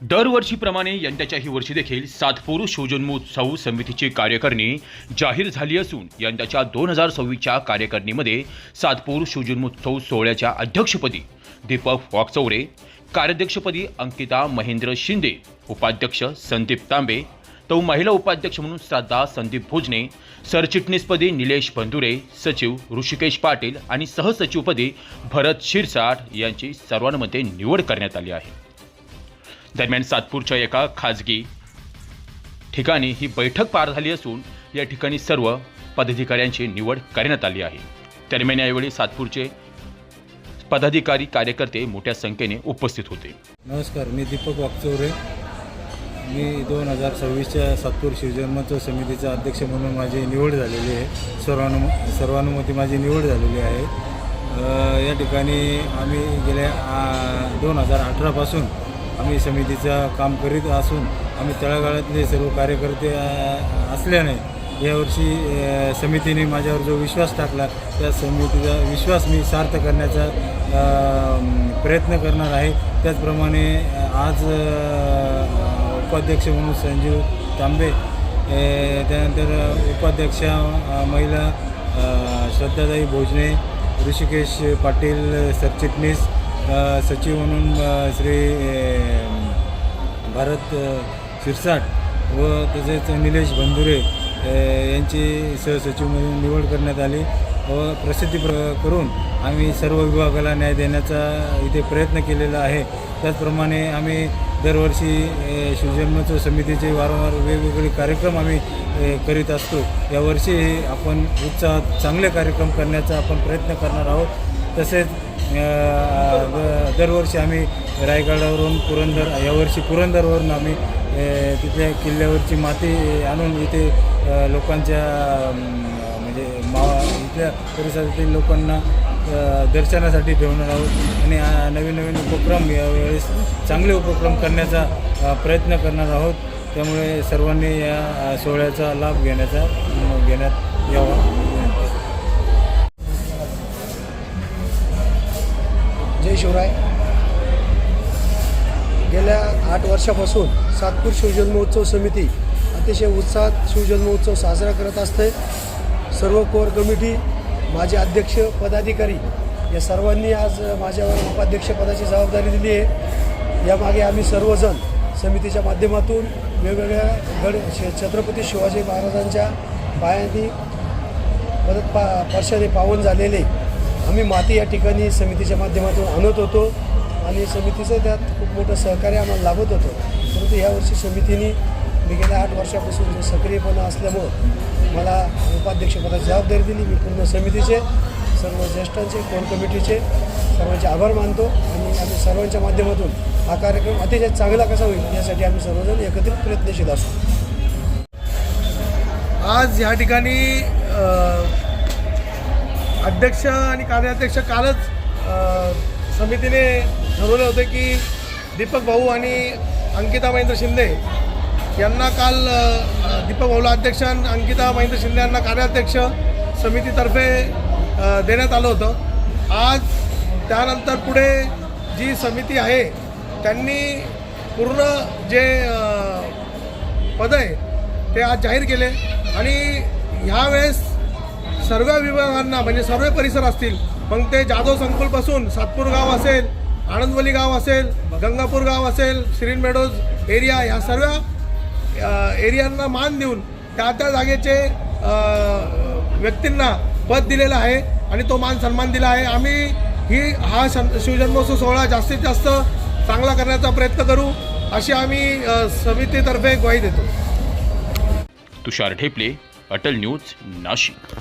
दरवर्षीप्रमाणे यंदाच्याही वर्षी देखील सातपूर शिवजन्मोत्सव समितीची कार्यकारिणी जाहीर झाली असून यंदाच्या दोन हजार सव्वीसच्या कार्यकारिणीमध्ये सातपूर शिवजन्मोत्सव सोहळ्याच्या अध्यक्षपदी दीपक वाकचौरे कार्याध्यक्षपदी अंकिता महेंद्र शिंदे उपाध्यक्ष संदीप तांबे तो महिला उपाध्यक्ष म्हणून श्रद्धा संदीप भोजने सरचिटणीसपदी निलेश बंधुरे सचिव ऋषिकेश पाटील आणि सहसचिवपदी भरत शिरसाट यांची सर्वांमध्ये निवड करण्यात आली आहे. दरम्यान सातपूरच्या एका खाजगी ठिकाणी ही बैठक पार झाली असून या ठिकाणी सर्व पदाधिकाऱ्यांची निवड करण्यात आली आहे. दरम्यान यावेळी सातपूरचे पदाधिकारी कार्यकर्ते मोठ्या संख्येने उपस्थित होते. नमस्कार मी दीपक वाकचौरे. मी दोन हजार सव्वीसच्या सातपूर शिवजन्मोत्सव समितीचा अध्यक्ष म्हणून माझी निवड झालेली आहे. सर्वानु सर्वानुमती माझी निवड झालेली आहे. या ठिकाणी आम्ही गेल्या दोन हजार अठरापासून आम्ही समितीचं काम करीत असून आम्ही तळागाळातले सर्व कार्यकर्ते असल्याने यावर्षी समितीने माझ्यावर जो विश्वास टाकला त्या समितीचा विश्वास मी सार्थ करण्याचा प्रयत्न करणार आहे. त्याचप्रमाणे आज उपाध्यक्ष म्हणून संजीव तांबे त्यानंतर उपाध्यक्ष महिला अ, श्रद्धाताई भोजने ऋषिकेश पाटील सरचिटणीस सचिव म्हणून श्री भारत शिरसाट व तसेच निलेश बंधुरे यांची सहसचिव म्हणून निवड करण्यात आली व प्रसिद्धी प्र करून आम्ही सर्व विभागाला न्याय देण्याचा इथे प्रयत्न केलेला आहे. त्याचप्रमाणे आम्ही दरवर्षी शिवजन्मोत्सव समितीचे वारंवार वेगवेगळे कार्यक्रम आम्ही करीत असतो. यावर्षी आपण उत्साहात चांगले कार्यक्रम करण्याचा आपण प्रयत्न करणार आहोत. तसेच दरवर्षी आम्ही रायगडावरून पुरंदर यावर्षी पुरंदरवरून आम्ही तिथल्या किल्ल्यावरची माती आणून इथे लोकांच्या म्हणजे मा इथल्या परिसरातील लोकांना दर्शनासाठी ठेवणार आहोत आणि नवीन नवीन उपक्रम यावेळेस चांगले उपक्रम करण्याचा प्रयत्न करणार आहोत. त्यामुळे सर्वांनी या सोहळ्याचा लाभ घेण्याचा घेण्यात यावा. शिवराय. गेल्या आठ वर्षापासून सातपूर शिवजन्मोत्सव समिती अतिशय उत्साहात शिवजन्मोत्सव साजरा करत असते. सर्व कोर कमिटी माझे अध्यक्ष पदाधिकारी या सर्वांनी आज माझ्यावर उपाध्यक्षपदाची जबाबदारी दिली आहे. यामागे आम्ही सर्वजण समितीच्या माध्यमातून वेगवेगळ्या गड छत्रपती शिवाजी महाराजांच्या पायांनी परत पा वर्षाने पावन झालेले आम्ही माती या ठिकाणी समितीच्या माध्यमातून आणत होतो आणि समितीचं त्यात खूप मोठं सहकार्य आम्हाला लाभत होतं. परंतु यावर्षी समितीने मी गेल्या आठ वर्षापासून जो सक्रियपणा असल्यामुळं मला उपाध्यक्षपदाची जबाबदारी दिली. मी पूर्ण समितीचे सर्व ज्येष्ठांचे कोर कमिटीचे सर्वांचे आभार मानतो आणि आम्ही सर्वांच्या माध्यमातून हा कार्यक्रम अतिशय चांगला कसा होईल यासाठी आम्ही सर्वजण एकत्रित प्रयत्नशील असू. आज ह्या ठिकाणी अध्यक्ष आणि कार्याध्यक्ष कालच समितीने ठरवलं होतं की दीपक भाऊ आणि अंकिता महेंद्र शिंदे यांना काल दीपक भाऊला अध्यक्ष आणि अंकिता महेंद्र शिंदे यांना कार्याध्यक्ष समितीतर्फे देण्यात आलं होतं. आज त्यानंतर पुढे जी समिती आहे त्यांनी पूर्ण जे पद आहे ते आज जाहीर केले. आणि ह्यावेळेस सर्व विभागांना म्हणजे सर्व परिसर असतील मग ते जाधव संकुलपासून सातपूर गाव असेल आनंदवली गाव असेल गंगापूर गाव असेल श्रीन मेडोज एरिया ह्या सर्व एरियांना मान देऊन त्या त्या जागेचे व्यक्तींना पद दिलेलं आहे आणि तो मान सन्मान दिला आहे. आम्ही ही हा शन शिवजन्मोत्सव सोहळा जास्तीत जास्त चांगला करण्याचा प्रयत्न करू अशी आम्ही समितीतर्फे ग्वाही देतो. तुषार ढेपले अटल न्यूज नाशिक.